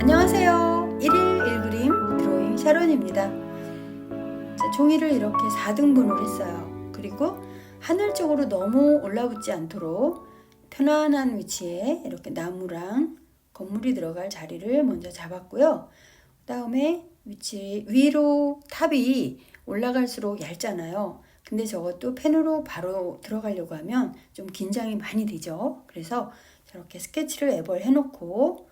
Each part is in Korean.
안녕하세요. 1일 1그림 드로잉 샤론입니다. 자, 종이를 이렇게 4등분을 했어요. 그리고 하늘 쪽으로 너무 올라붙지 않도록 편안한 위치에 이렇게 나무랑 건물이 들어갈 자리를 먼저 잡았고요. 그 다음에 위치 위로 탑이 올라갈수록 얇잖아요. 근데 저것도 펜으로 바로 들어가려고 하면 좀 긴장이 많이 되죠. 그래서 저렇게 스케치를 앱을 해놓고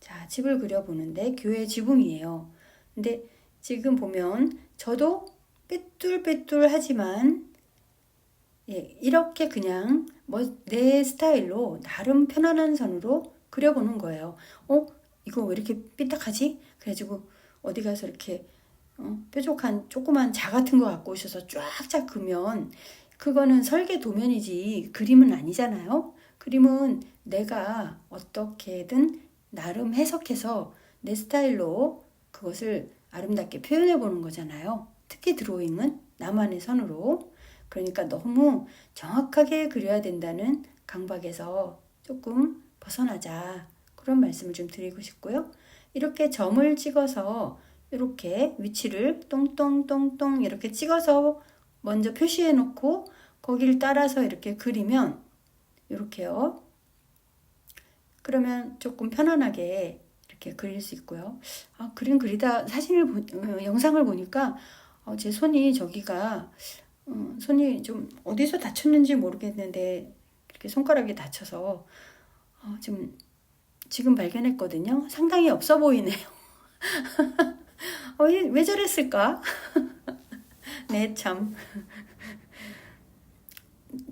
자, 집을 그려보는데 교회 지붕이에요. 근데 지금 보면 저도 삐뚤빼뚤하지만 예, 이렇게 그냥 뭐 내 스타일로 나름 편안한 선으로 그려보는 거예요. 어? 이거 왜 이렇게 삐딱하지? 그래가지고 어디 가서 이렇게 어, 뾰족한 조그만 자 같은 거 갖고 오셔서 쫙쫙 그면 그거는 설계 도면이지 그림은 아니잖아요. 그림은 내가 어떻게든 나름 해석해서 내 스타일로 그것을 아름답게 표현해 보는 거잖아요. 특히 드로잉은 나만의 선으로. 그러니까 너무 정확하게 그려야 된다는 강박에서 조금 벗어나자. 그런 말씀을 좀 드리고 싶고요. 이렇게 점을 찍어서 이렇게 위치를 똥똥똥똥 이렇게 찍어서 먼저 표시해 놓고 거기를 따라서 이렇게 그리면 이렇게요. 그러면 조금 편안하게 이렇게 그릴 수 있고요. 아, 그림 그리다 사진을 보, 어, 영상을 보니까 어, 제 손이 저기가 어, 손이 좀 어디서 다쳤는지 모르겠는데 이렇게 손가락이 다쳐서 어, 지금 지금 발견했거든요. 상당히 없어 보이네요. 어, 왜, 왜 저랬을까? 네, 참.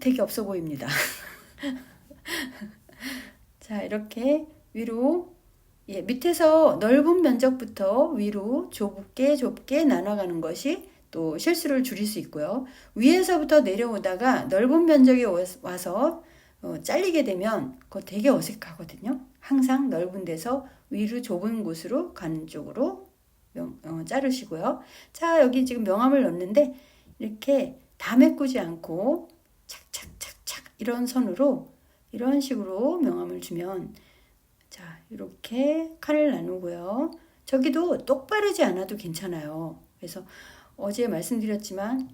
되게 없어 보입니다. 자, 이렇게 위로, 예, 밑에서 넓은 면적부터 위로 좁게 좁게 나눠가는 것이 또 실수를 줄일 수 있고요. 위에서부터 내려오다가 넓은 면적에 와서 어, 잘리게 되면 그거 되게 어색하거든요. 항상 넓은 데서 위로 좁은 곳으로 가는 쪽으로 명, 어, 자르시고요. 자, 여기 지금 명암을 넣는데 이렇게 다 메꾸지 않고 착착착착 이런 선으로 이런 식으로 명암을 주면 자, 이렇게 칼을 나누고요. 저기도 똑바르지 않아도 괜찮아요. 그래서 어제 말씀드렸지만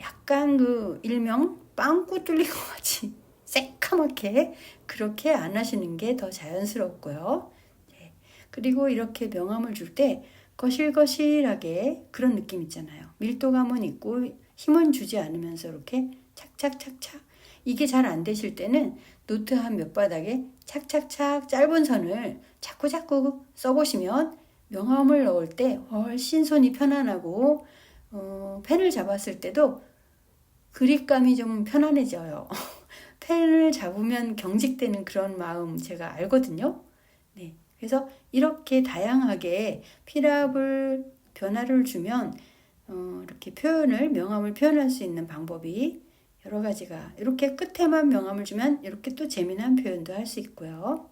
약간 그 일명 빵꾸 뚫린 것 같이 새카맣게 그렇게 안 하시는 게 더 자연스럽고요. 네. 그리고 이렇게 명암을 줄 때 거실거실하게 그런 느낌 있잖아요. 밀도감은 있고 힘은 주지 않으면서 이렇게 착착착착 이게 잘 안 되실 때는 노트 한 몇 바닥에 착착착 짧은 선을 자꾸 자꾸 써보시면 명암을 넣을 때 훨씬 손이 편안하고 어, 펜을 잡았을 때도 그립감이 좀 편안해져요. 펜을 잡으면 경직되는 그런 마음 제가 알거든요. 네. 그래서 이렇게 다양하게 필압을 변화를 주면 어, 이렇게 표현을 명암을 표현할 수 있는 방법이 여러 가지가 이렇게 끝에만 명암을 주면 이렇게 또 재미난 표현도 할 수 있고요.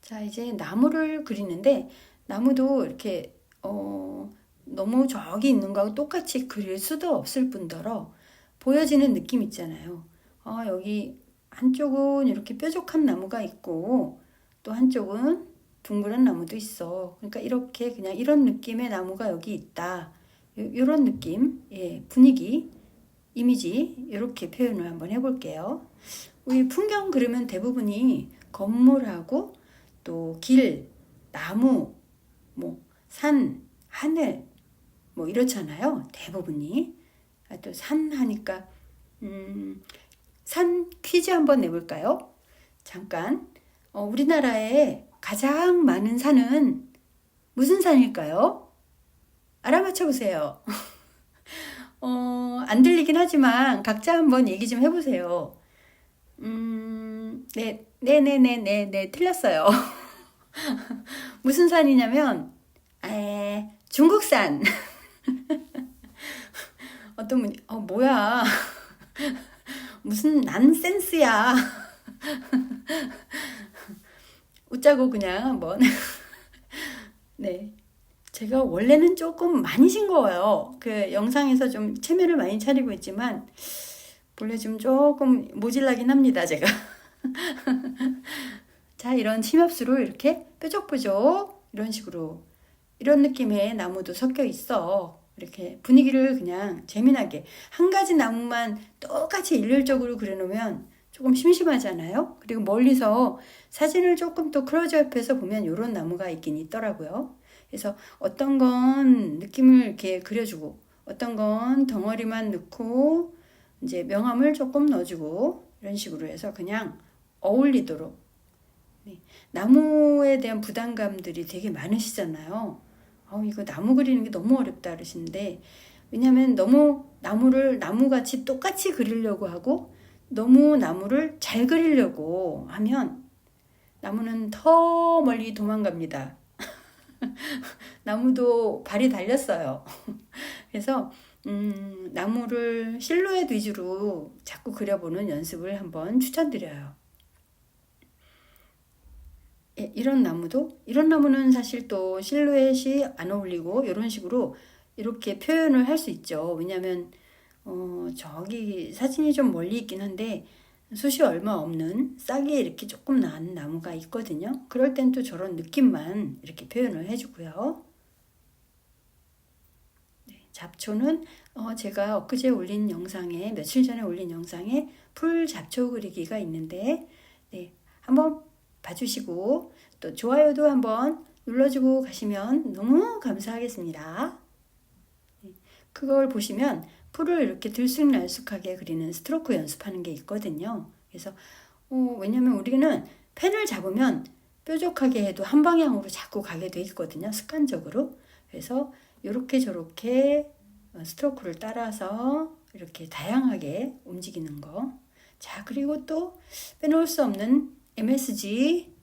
자 이제 나무를 그리는데 나무도 이렇게 어, 너무 저기 있는 거하고 똑같이 그릴 수도 없을 뿐더러 보여지는 느낌 있잖아요. 어, 여기 한쪽은 이렇게 뾰족한 나무가 있고 또 한쪽은 둥그런 나무도 있어. 그러니까 이렇게 그냥 이런 느낌의 나무가 여기 있다. 이런 느낌, 예, 분위기, 이미지 이렇게 표현을 한번 해볼게요. 우리 풍경 그리면 대부분이 건물하고 또 길, 나무, 뭐 산, 하늘 뭐 이렇잖아요. 대부분이 아, 또 산 하니까 음, 산 퀴즈 한번 내볼까요? 잠깐 어, 우리나라에 가장 많은 산은 무슨 산일까요? 알아맞혀 보세요. 어, 안 들리긴 하지만 각자 한번 얘기 좀 해보세요. 음, 네, 네네네네, 네, 네, 틀렸어요. 무슨 산이냐면, 에, 중국산. 어떤 분이, 어, 뭐야. 무슨 난센스야. 웃자고 그냥 한번. 네. 제가 원래는 조금 많이 싱거워요. 그 영상에서 좀 체면을 많이 차리고 있지만, 본래 좀 조금 모질라긴 합니다, 제가. 자, 이런 침엽수로 이렇게 뾰족뾰족 이런 식으로 이런 느낌의 나무도 섞여 있어. 이렇게 분위기를 그냥 재미나게 한 가지 나무만 똑같이 일률적으로 그려놓으면 조금 심심하잖아요. 그리고 멀리서 사진을 조금 또 클로즈업해서 보면 이런 나무가 있긴 있더라고요. 그래서 어떤 건 느낌을 이렇게 그려주고 어떤 건 덩어리만 넣고 이제 명암을 조금 넣어주고 이런 식으로 해서 그냥 어울리도록 네. 나무에 대한 부담감들이 되게 많으시잖아요. 어, 이거 나무 그리는 게 너무 어렵다 그러시는데 왜냐면 너무 나무를 나무같이 똑같이 그리려고 하고 너무 나무를 잘 그리려고 하면 나무는 더 멀리 도망갑니다. 나무도 발이 달렸어요. 그래서 음, 나무를 실루엣 위주로 자꾸 그려보는 연습을 한번 추천드려요. 예, 이런 나무도 이런 나무는 사실 또 실루엣이 안 어울리고 이런 식으로 이렇게 표현을 할 수 있죠. 왜냐하면 어, 저기 사진이 좀 멀리 있긴 한데 숱이 얼마 없는 싹이 이렇게 조금 난 나무가 있거든요. 그럴 땐 또 저런 느낌만 이렇게 표현을 해주고요. 네, 잡초는 어, 제가 엊그제 올린 영상에 며칠 전에 올린 영상에 풀 잡초 그리기가 있는데 네, 한번 봐주시고 또 좋아요도 한번 눌러주고 가시면 너무 감사하겠습니다. 네, 그걸 보시면 풀을 이렇게 들쑥날쑥하게 그리는 스트로크 연습하는 게 있거든요. 그래서 어, 왜냐면 우리는 펜을 잡으면 뾰족하게 해도 한 방향으로 자꾸 가게 돼 있거든요. 습관적으로. 그래서 이렇게 저렇게 어, 스트로크를 따라서 이렇게 다양하게 움직이는 거. 자, 그리고 또 빼놓을 수 없는 MSG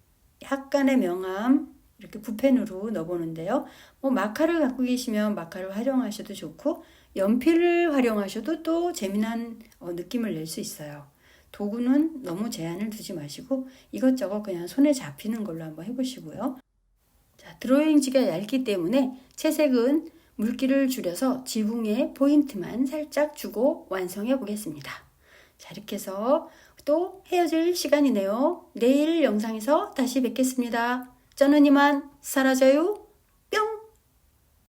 약간의 명암 이렇게 붓펜으로 넣어보는데요. 뭐 마카를 갖고 계시면 마카를 활용하셔도 좋고 연필을 활용하셔도 또 재미난 어, 느낌을 낼 수 있어요. 도구는 너무 제한을 두지 마시고 이것저것 그냥 손에 잡히는 걸로 한번 해보시고요. 자, 드로잉지가 얇기 때문에 채색은 물기를 줄여서 지붕에 포인트만 살짝 주고 완성해 보겠습니다. 자, 이렇게 해서 또 헤어질 시간이네요. 내일 영상에서 다시 뵙겠습니다. 저는 이만 사라져요.